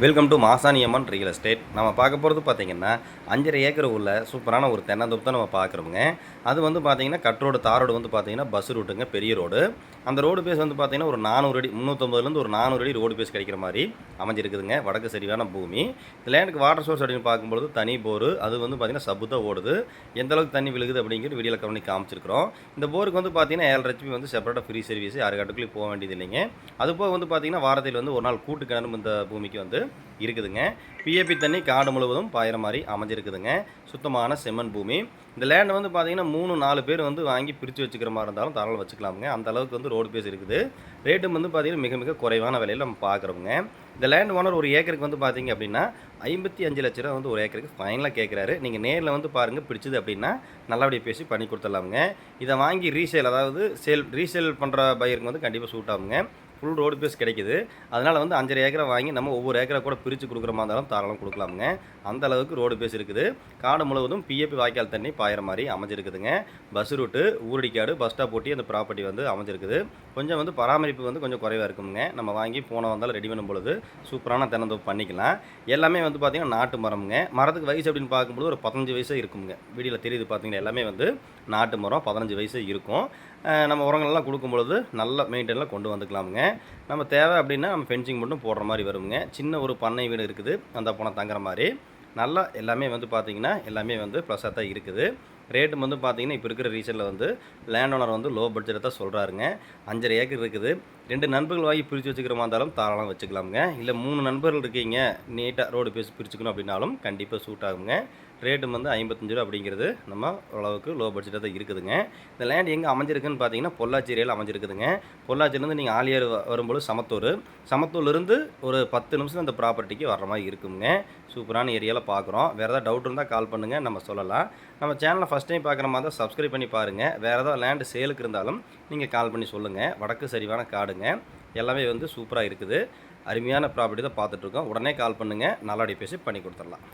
Welcome to Masaniamman real estate நம்ம பார்க்க போகிறது பார்த்திங்கன்னா அஞ்சரை ஏக்கர் உள்ள சூப்பரான ஒரு தென்னந்தோப்பு தான் நம்ம பார்க்குறோங்க அது வந்து பார்த்திங்கன்னா கட் ரோடு தார் ரோடு வந்து பார்த்தீங்கன்னா பஸ் ரூட்டுங்க பெரிய ரோடு அந்த ரோடு பேஸ் வந்து பார்த்தீங்கன்னா ஒரு நானூறு அடி முந்நூற்றம்பதுலேருந்து ஒரு நானூறு அடி ரோடு பேஸ் கிடைக்கிற மாதிரி அமைஞ்சிருக்குதுங்க. வடக்கு சரிவான பூமி. இந்த லேண்டுக்கு வாட்டர் சோர்ஸ் அப்படின்னு பார்க்கும்பொழுது தனி போர். அது வந்து பார்த்திங்கன்னா சபுதா ஓடுது. எந்த அளவுக்கு தண்ணி விழுகுது அப்படிங்கிறது வீடியோவில் கவனிக்க காமிச்சிருக்கிறோம். இந்த போருக்கு வந்து பார்த்தீங்கன்னா ஏழரை ஹெச்பி வந்து செப்பரேட்டாக ஃப்ரீ சர்வீஸ் யாருக்காட்டுக்குள்ளே போக வேண்டியது இல்லைங்க. அது போக வந்து பார்த்தீங்கன்னா வாரத்தில் வந்து ஒரு நாள் கூட்டு கிணறு இந்த பூமிக்கு வந்து இருக்குதுங்க. பிஏபி தண்ணி காடு முழுவதும் பாயிற மாதிரி அமைஞ்சிருக்குதுங்க. சுத்தமான செம்மண் பூமி. இந்த லேண்ட் வந்து பார்த்தீங்கன்னா மூணு நாலு பேர் வந்து வாங்கி பிரித்து வச்சுக்கிற மாதிரி இருந்தாலும் தாராளம் வச்சுக்கலாமுங்க. அந்த அளவுக்கு வந்து ரோடு பேஸ் இருக்குது. ரேட்டும் வந்து பார்த்தீங்கன்னா மிக மிக குறைவான விலையில் நம்ம பார்க்குறோங்க இந்த லேண்ட் ஓனர் ஒரு ஏக்கருக்கு வந்து பார்த்தீங்க அப்படின்னா ஐம்பத்தி அஞ்சு லட்ச ரூபா வந்து ஒரு ஏக்கருக்கு ஃபைனலாக கேட்குறாரு நீங்கள் நேரில் வந்து பாருங்கள் பிடிச்சது அப்படின்னா நல்லபடியாக பேசி பண்ணி கொடுத்துடலாமுங்க. இதை வாங்கி ரீசேல் அதாவது சேல் ரீசேல் பண்ணுற பையருக்கு வந்து கண்டிப்பாக சூட் ஆகுங்க. ஃபுல் ரோடு பேஸ் கிடைக்குது. அதனால் வந்து அஞ்சரை ஏக்கரை வாங்கி நம்ம ஒவ்வொரு ஏக்கரை கூட பிரித்து கொடுக்குற மாதிரி இருந்தாலும் தாராளம் கொடுக்கலாமுங்க. அந்த அளவுக்கு ரோடு பேஸ் இருக்குது. காடு முழுவதும் பிஏபி வாய்க்கால் தண்ணி பாயிற மாதிரி அமைஞ்சிருக்குதுங்க. Bus route Uradikkadu bus stop ஒட்டி அந்த ப்ராப்பர்ட்டி வந்து அமைஞ்சிருக்குது. கொஞ்சம் வந்து பராமரிப்பு வந்து கொஞ்சம் குறைவாக இருக்குங்க நம்ம வாங்கி போன வந்தாலும் ரெடி பண்ணும் பொழுது சூப்பரான தென்னந்தோப்பு பண்ணிக்கலாம். எல்லாமே வந்து பார்த்திங்கன்னா நாட்டு மரம்ங்க. மரத்துக்கு வயசு அப்படின்னு பார்க்கும்போது ஒரு பதினஞ்சு வயசு இருக்குங்க. வீடியோவில் தெரியுது பார்த்திங்கன்னா எல்லாமே வந்து நாட்டு மரம் பதினஞ்சு வயசு இருக்கும். நம்ம உரங்கள்லாம் கொடுக்கும் பொழுது நல்ல மெயின்டைனில் கொண்டு வந்துக்கலாமுங்க. நம்ம தேவை அப்படின்னா நம்ம ஃபென்சிங் மட்டும் போடுற மாதிரி வருங்க சின்ன ஒரு பண்ணை வீடு இருக்குது. அந்த பணம் தங்குற மாதிரி. நல்லா எல்லாமே வந்து பார்த்திங்கன்னா எல்லாமே வந்து ப்ளஸ்ஸாக தான் இருக்குது. ரேட்டு வந்து பார்த்தீங்கன்னா இப்போ இருக்கிற ரீசனில் வந்து லேண்ட் ஓனர் வந்து லோ பட்ஜெட்டை தான் சொல்கிறாருங்க அஞ்சரை ஏக்கர் இருக்குது. ரெண்டு நண்பர்கள் வாங்கி பிரித்து வச்சுக்கிற மாதிரி இருந்தாலும் தாராளம் வச்சுக்கலாமுங்க. இல்லை மூணு நண்பர்கள் இருக்கீங்க நீட்டாக ரோடு பேசி பிரிச்சுக்கணும் அப்படின்னாலும் கண்டிப்பாக சூட் ஆகுங்க. ரேட்டு வந்து ஐம்பத்தஞ்சு ரூபா அப்படிங்கிறது நம்ம ஓரளவுக்கு லோ பட்ஜெட்டாக தான் இருக்குதுங்க. இந்த லேண்ட் எங்கே அமைஞ்சிருக்குன்னு பார்த்தீங்கன்னா பொள்ளாச்சி ஏரியாவில் அமைஞ்சிருக்குதுங்க. பொள்ளாச்சியிலேருந்து நீங்கள் ஆலியார் வரும்போது சமத்தூர். சமத்தூர்லேருந்து ஒரு பத்து நிமிஷம் அந்த ப்ராப்பர்ட்டிக்கு வர்ற மாதிரி இருக்குங்க. சூப்பரான ஏரியாவில் பார்க்குறோம் வேறு ஏதாவது டவுட் இருந்தால் கால் பண்ணுங்கள் நம்ம சொல்லலாம். நம்ம சேனலை ஃபஸ்ட் டைம் பார்க்குற மாதிரி தான் சப்ஸ்கிரைப் பண்ணி பாருங்கள் வேறு ஏதாவது லேண்டு சேலுக்கு இருந்தாலும் நீங்கள் கால் பண்ணி சொல்லுங்கள் வடக்கு சரிவான காடுங்க. எல்லாமே வந்து சூப்பராக இருக்குது. அருமையான ப்ராப்பர்ட்டி தான் பார்த்துட்ருக்கோம் உடனே கால் பண்ணுங்கள் நல்லபடி பேசி பண்ணி கொடுத்துடலாம்.